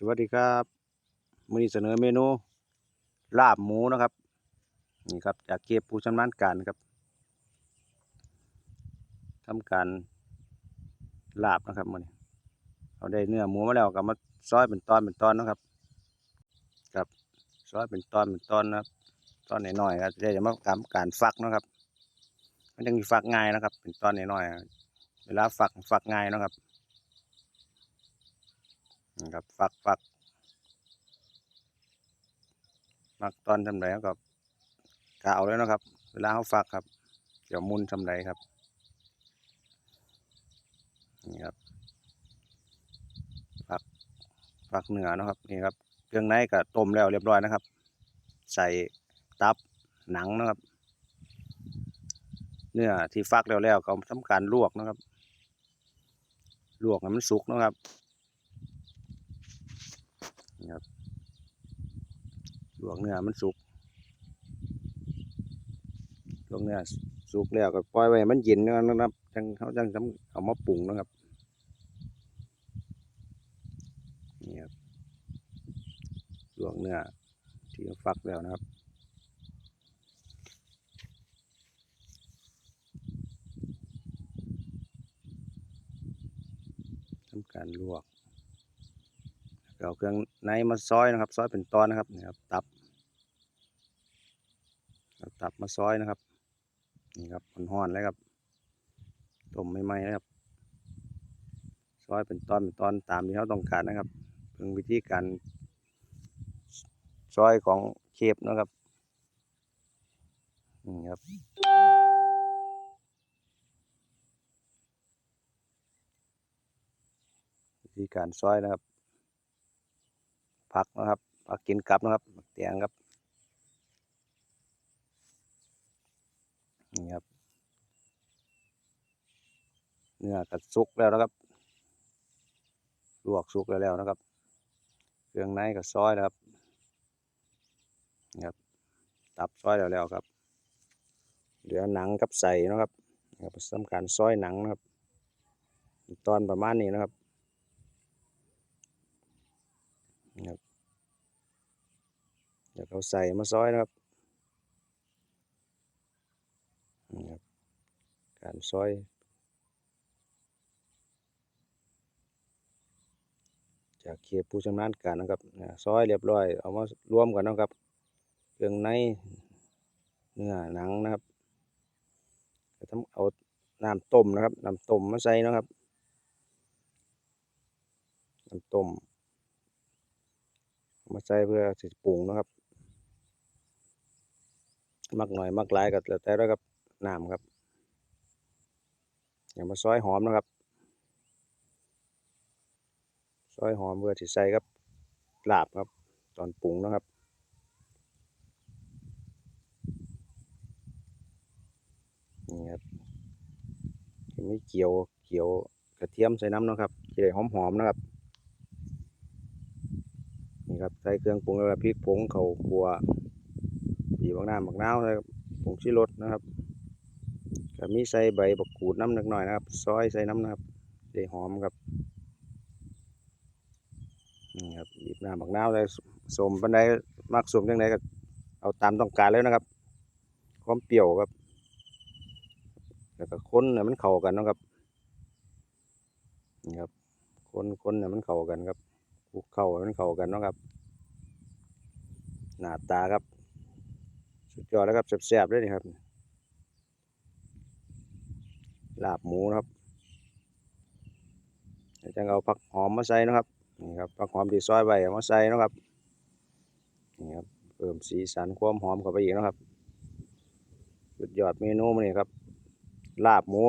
สวัสดีครับมือนี้เสนอเมนู ลาบหมูนะครับ นี่ครับจากเก็บผู้ชำนาญการครับทำการลาบนะครับมือนี้เอาได้เนื้อหมูมาแล้วก็มาซอยเป็นตอนเป็นตอนนะครับครับซอยเป็นตอนเป็นตอนนะครับตอนน้อยๆครับจะได้มาทำการฟักนะครับ มันยังมีฟักง่ายนะครับ เป็นตอนน้อยๆเวลาฟักฟักง่ายนะครับ นี่ครับฟักฟักฟักตอนทำไรก็กะเอาแล้วนะครับ เวลาเขาฟักครับเดี๋ยวมุนทำไรครับนี่ครับฟักฟักเนื้อนะครับนี่ครับเครื่องในก็ต้มแล้วเรียบร้อยนะครับ ใส่ตับหนังนะครับ เนื้อที่ฟักแล้วแล้วก็ทำการลวกนะครับ ลวกให้มันสุกนะครับ นี่ครับลวกเนื้อมันสุกลวกเนื้อสุกแล้วก็ปล่อยไว้มันเย็นนะครับจังเขาจังเอามาปรุงนะครับนี่ครับลวกเนื้อที่ฟักแล้วนะครับทำการลวกแล้วก็เอาเครื่อง ในมาซอยนะครับ ซอยเป็นตอนนะครับนี่ครับ ตับตับมาซอยนะครับนี่ครับห่อนๆเลยครับต้มใหม่ๆนะครับ ซอยเป็นตอนเป็นตอนตามที่เขาต้องการนะครับเป็นวิธีการ ซอยของเชฟนะครับนี่ครับวิธีการซอยนะครับ ผักนะครับผักกินกลับนะครับเตียงครับนี่ครับเนื้อกัดสุกแล้วนะครับลวกสุกแล้วนะครับ เครื่องในกับซอยนะครับนี่ครับตับซอยแล้วแล้วครับ เหลือหนังกับใส่นะครับนะครับทำการซอยหนังนะครับ ตอนประมาณนี้นะครับเดี๋ยวเขาใส่มาซอยนะครับนี่ครับ การซอยจากเขียผู้ชำนาญการนะครับซอยเรียบร้อย เอามารวมกันนะครับ เครื่องในเนื้อหนังนะครับก็ทำเอาน้ำต้มนะครับน้ำต้มมาใส่นะครับน้ำต้มมาใส่เพื่อสิปรุงนะครับ มักหน่อยมักหลายก็แล้วแต่แล้วครับน้ำครับอย่ามาซอยหอมนะครับ ซอยหอมเพื่อที่ใส่ครับลาบครับ ตอนปรุงนะครับนี่ครับจะมีเกี๊ยวเกี๊ยวกระเทียมใส่น้ำนะครับจะได้หอมๆนะครับนี่ครับใส่เครื่องปรุงแล้วก็พริกผงเข่าวขัว บีบางน้ำบักนาวนะครับผงชิรสนะครับก็มีใส่ใบบักกูดน้ำนิดหน่อยนะครับ ซอยใส่น้ำนะครับได้หอมครับนี่ครับบีบน้ำบักนาวเลยสมปันไดมักสมยังไงก็เอาตามต้องการเลยนะครับความเปรี้ยวครับ แล้วก็คนเนี่ยมันเข้ากันนะครับนี่ครับคนคนเนี่ยมันเข้ากันครับคลุกเข้ามันเข้ากันนะครับ หน้าตาครับ สุดยอดแล้วครับแซ่บๆเลยนี่ครับ ลาบหมูนะครับอาจารย์เอาผักหอมมาใส่นะครับนี่ครับผักหอมที่ซอยใบมาใส่นะครับนี่ครับเพิ่มสีสันความหอมเข้าไปอีกนะครับสุดยอดเมนูมันนี่ครับ ลาบหมู